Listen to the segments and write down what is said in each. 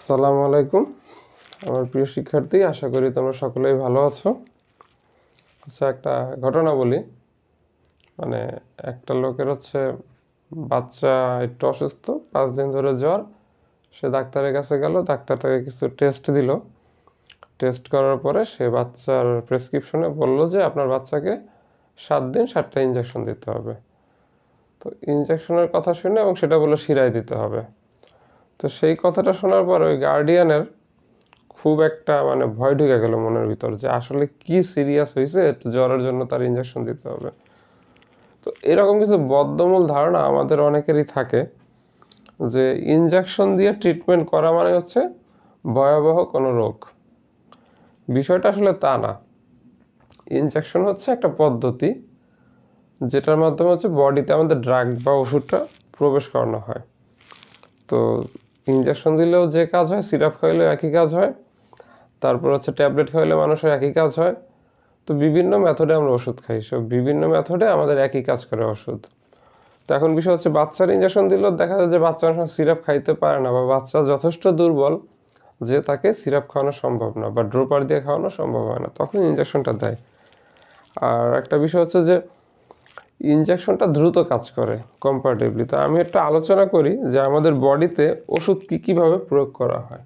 আসসালামু আলাইকুম। আমার প্রিয় শিক্ষার্থী, আশা করি তোমরা সকলেই ভালো আছো। আচ্ছা একটা ঘটনা বলি। মানে একটা লোকের হচ্ছে বাচ্চা একটু অসুস্থ, পাঁচ দিন ধরে জ্বর। সে ডাক্তারের কাছে গেল, ডাক্তার তাকে কিছু টেস্ট দিল। টেস্ট করার পরে সে বাচ্চার প্রেসক্রিপশনে বলল যে, আপনার বাচ্চাকে সাত দিন সাতটা ইঞ্জেকশন দিতে হবে। তো ইঞ্জেকশনের কথা শুনে এবং সেটা বলল শিরায় দিতে হবে। তো সেই কথাটা শোনার পর ওই গার্ডিয়ানের খুব একটা মানে ভয় ঢুকে গেল মনের ভিতর যে আসলে কি সিরিয়াস হয়েছে জ্বরের জন্য তার ইঞ্জেকশন দিতে হবে। তো এরকম কিছু বদ্ধমূল ধারণা আমাদের অনেকেরই থাকে যে ইঞ্জেকশন দিয়ে ট্রিটমেন্ট করা মানে হচ্ছে ভয়াবহ কোনো রোগ। বিষয়টা আসলে তা না। ইনজেকশন হচ্ছে একটা পদ্ধতি যেটার মাধ্যমে হচ্ছে বডিতে আমাদের ড্রাগ বা ওষুধটা প্রবেশ করানো হয়। তো ইঞ্জেকশন দিলেও যে কাজ হয় সিরাপ খাইলেও একই কাজ হয়, তারপর হচ্ছে ট্যাবলেট খাইলে মানুষের একই কাজ হয়। তো বিভিন্ন মেথডে আমরা ওষুধ খাই। সব বিভিন্ন মেথডে আমাদের একই কাজ করে ওষুধ। তো এখন বিষয় হচ্ছে, বাচ্চার ইঞ্জেকশন দিলেও দেখা যায় যে বাচ্চা অনেক সিরাপ খাইতে পারে না বা বাচ্চা যথেষ্ট দুর্বল যে তাকে সিরাপ খাওয়ানো সম্ভব না বা ড্রোপার দিয়ে খাওয়ানো সম্ভব হয় না, তখন ইঞ্জেকশনটা দেয়। আর একটা বিষয় হচ্ছে যে ইনজেকশনটা দ্রুত কাজ করে কম্পারেটিভলি তো আমি একটা আলোচনা করি যে আমাদের বডিতে ওষুধ কী কীভাবে প্রয়োগ করা হয়।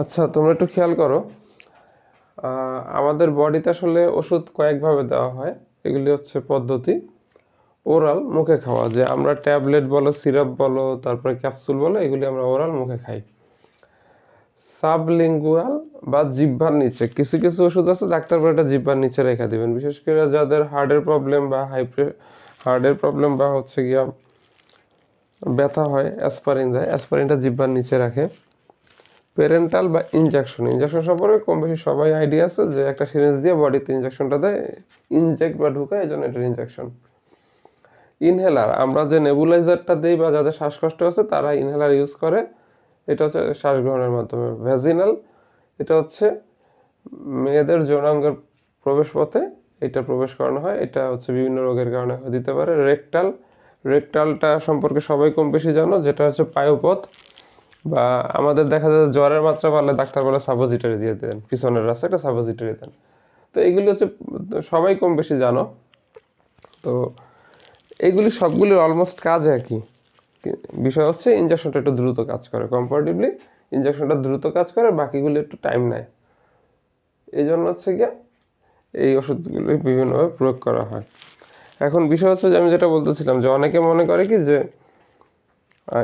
আচ্ছা তোমরা একটু খেয়াল করো। আমাদের বডিতে আসলে ওষুধ কয়েকভাবে দেওয়া হয়। এগুলি হচ্ছে পদ্ধতি। ওরাল মুখে খাওয়া, যে আমরা ট্যাবলেট বলো, সিরাপ বলো, তারপরে ক্যাপসুল বলো, এগুলি আমরা ওরাল মুখে খাই। সাবলিঙ্গুয়াল বা জিহ্বার নিচে, কিছু কিছু ওষুধ আছে, ডাক্তার বলে এটা জিহ্বার নিচে রেখে দিবেন। বিশেষ করে যাদের হার্টের প্রবলেম বা হাই হার্টের প্রবলেম বা হচ্ছে গিয়া ব্যথা হয় অ্যাসপারিন দেয় অ্যাসপারিনটা জিহ্বার নিচে রাখে। প্যারেন্টাল বা ইনজেকশন ইনজেকশন সম্পর্কে কম বেশি সবাই আইডিয়া আছে যে একটা সিরিঞ্জ দিয়ে বডিতে ইনজেকশনটা দেয় ইনজেক্ট বা ঢুকায়, এই জন্য এটা ইনজেকশন ইনহেলার আমরা যে নেবুলাইজারটা দিই বা যাদের শ্বাসকষ্ট আছে, তারা ইনহেলার ইউজ করে। এটা হচ্ছে শ্বাস গ্রহণের মাধ্যমে। ভ্যাজিনাল এটা হচ্ছে মেয়েদের যৌনাঙ্গের প্রবেশ পথে এটা প্রবেশ করানো হয়। এটা হচ্ছে বিভিন্ন রোগের কারণে দিতে পারে। রেকটাল রেকটালটা সম্পর্কে সবাই কম বেশি জানো, যেটা হচ্ছে পায়ুপথ। বা আমাদের দেখা যায় জ্বরের মাত্রা বাড়লে ডাক্তার বলে সাপোজিটরি দিয়ে দেন পিছনের রাস্তা একটা সাপোজিটরি দেন। তো এইগুলি হচ্ছে সবাই কম বেশি জানো। তো এইগুলি সবগুলির অলমোস্ট কাজ একই। বিষয় হচ্ছে ইনজেকশনটা একটু দ্রুত কাজ করে। কম্পারেটিভলি ইনজেকশনটা দ্রুত কাজ করে, বাকিগুলি একটু টাইম নেয়। এই জন্য হচ্ছে গিয়ে এই ওষুধগুলি বিভিন্নভাবে প্রয়োগ করা হয়। এখন বিষয় হচ্ছে যে আমি যেটা বলতেছিলাম যে অনেকে মনে করে কি যে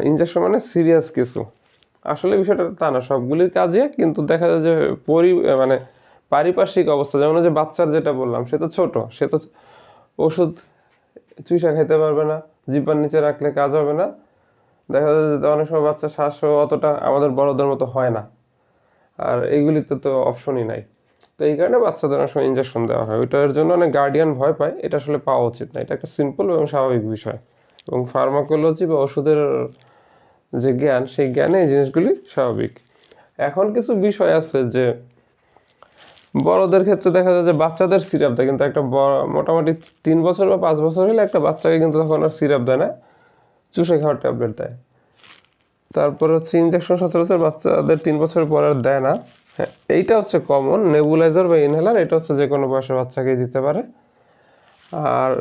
ইঞ্জেকশন মানে সিরিয়াস কিছু। আসলে বিষয়টা তা না, সবগুলির কাজে কিন্তু দেখা যায় যে পরি মানে পারিপার্শ্বিক অবস্থা, যেমন যে বাচ্চার যেটা বললাম, সে তো ছোট, সে তো ওষুধ চুষা খেতে পারবে না, জিব্বার নিচে রাখলে কাজ হবে না। দেখা যায় যে অনেক সময় বাচ্চা শ্বাসও অতটা আমাদের বড়দের মতো হয় না। আর এইগুলিতে তো অপশনই নাই। তো এই কারণে বাচ্চাদের অনেক সময় ইঞ্জেকশন দেওয়া হয়। ওইটার জন্য অনেক গার্ডিয়ান ভয় পায়, এটা আসলে পাওয়া উচিত না। এটা একটা সিম্পল এবং স্বাভাবিক বিষয়। এবং ফার্মাকোলজি বা ওষুধের যে জ্ঞান, সেই জ্ঞানে এই জিনিসগুলি স্বাভাবিক। এখন কিছু বিষয় আছে যে বড়দের ক্ষেত্রে দেখা যায় যে বাচ্চাদের সিরাপ দেয়, কিন্তু একটা মোটামুটি তিন বছর বা পাঁচ বছর হলে একটা বাচ্চাকে কিন্তু তখন আর সিরাপ দেয় না, চুষে খাওয়ার ট্যাবলেট দেয়। তারপর হচ্ছে ইনজেকশন সচরাচর বাচ্চাদের তিন বছর পর আর দেয় না। হ্যাঁ এইটা হচ্ছে কমন নেবুলাইজার বা ইনহেলার এটা হচ্ছে যে কোনো বয়সের বাচ্চাকে দিতে পারে। আর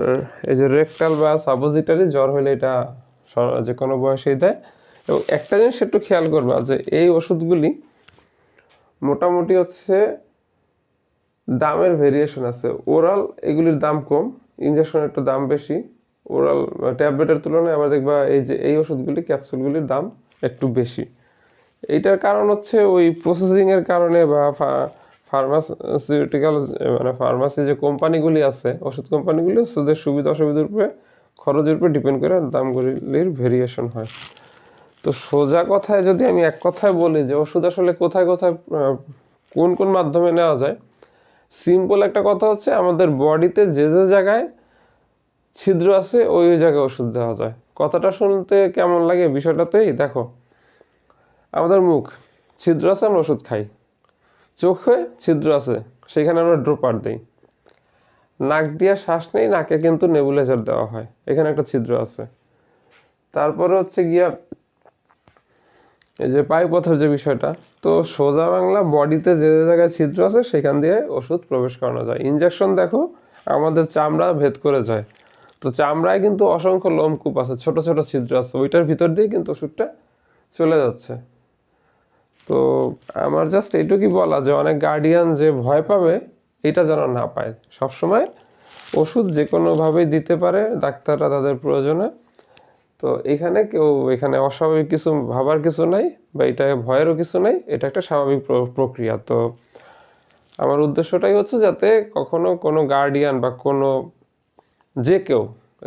এই যে রেকটাল বা সাপোজিটারি জ্বর হলে এটা যে কোনো বয়সেই দেয়। এবং একটা জিনিস একটু খেয়াল করবা যে এই ওষুধগুলি মোটামুটি হচ্ছে দামের ভেরিয়েশন আছে। ওরাল এগুলির দাম কম ইনজেকশন একটু দাম বেশি। ওরাল ট্যাবলেটের তুলনায় আবার দেখবা এই যে এই ওষুধগুলি ক্যাপসুলগুলির দাম একটু বেশি। এইটার কারণ হচ্ছে ওই প্রসেসিংয়ের কারণে বা ফার্মাসিউটিক্যাল মানে ফার্মাসি যে কোম্পানিগুলি আছে, ওষুধ কোম্পানিগুলি ওদের সুবিধা অসুবিধার উপরে খরচের উপরে ডিপেন্ড করে দামগুলির ভেরিয়েশন হয়। তো সোজা কথায় যদি আমি এক কথায় বলি যে ওষুধ আসলে কোথায় কোথায় কোন কোন মাধ্যমে নেওয়া যায় সিম্পল একটা কথা হচ্ছে আমাদের বডিতে যে যে জায়গায় ছিদ্র আছে, ওই ওই জায়গায় ওষুধ দেওয়া যায়। কথাটা শুনতে কেমন লাগে বিষয়টাতেই? দেখো, আমাদের মুখ, ছিদ্র আছে, আমরা ওষুধ খাই। চোখে ছিদ্র আছে, সেখানে আমরা ড্রোপার দিই। নাক দিয়ে শ্বাস নেই, নাকে কিন্তু নেবুলাইজার দেওয়া হয়, এখানে একটা ছিদ্র আছে। তারপরে হচ্ছে গিয়া এই যে পায়ুপথের যে বিষয়টা, তো সোজা বাংলা বডিতে যে যে জায়গায় ছিদ্র আছে সেখান দিয়ে ওষুধ প্রবেশ করানো যায়। ইঞ্জেকশন দেখো, আমাদের চামড়া ভেদ করে যায়। তো চামড়ায় কিন্তু অসংখ্য লোমকূপ আছে, ছোট ছোট ছিদ্র আছে, ওইটার ভিতর দিয়ে কিন্তু ওষুধটা চলে যাচ্ছে। তো আমার জাস্ট এইটুকুই বলা যে অনেক গার্ডিয়ান যে ভয় পাবে, এটা যেন না পায়। সবসময় ওষুধ যে কোনোভাবেই দিতে পারে, ডাক্তাররা তাদের প্রয়োজনে তো এখানে কেউ, এখানে অস্বাভাবিক কিছু ভাবার কিছু নাই বা এটা ভয়েরও কিছু নাই, এটা একটা স্বাভাবিক প্রক্রিয়া। তো আমার উদ্দেশ্যটাই হচ্ছে যাতে কখনো কোনো গার্ডিয়ান বা কোনো যে কেউ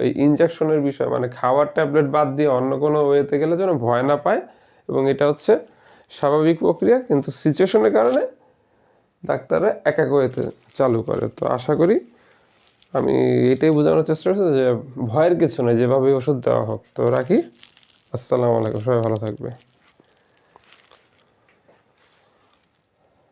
এই ইনজেকশনের বিষয় মানে খাওয়ার ট্যাবলেট বাদ দিয়ে অন্য কোনো ওয়েতে গেলে যেন ভয় না পায় এবং এটা হচ্ছে স্বাভাবিক প্রক্রিয়া, কিন্তু সিচুয়েশনের কারণে ডাক্তাররা এক ওয়েতে চালু করে। তো আশা করি আমি এটাই বোঝানোর চেষ্টা করছি যে ভয়ের কিছু নেই যেভাবে ওষুধ দেওয়া হোক। তো রাখি? আসসালামু আলাইকুম, সবাই ভালো থাকবে।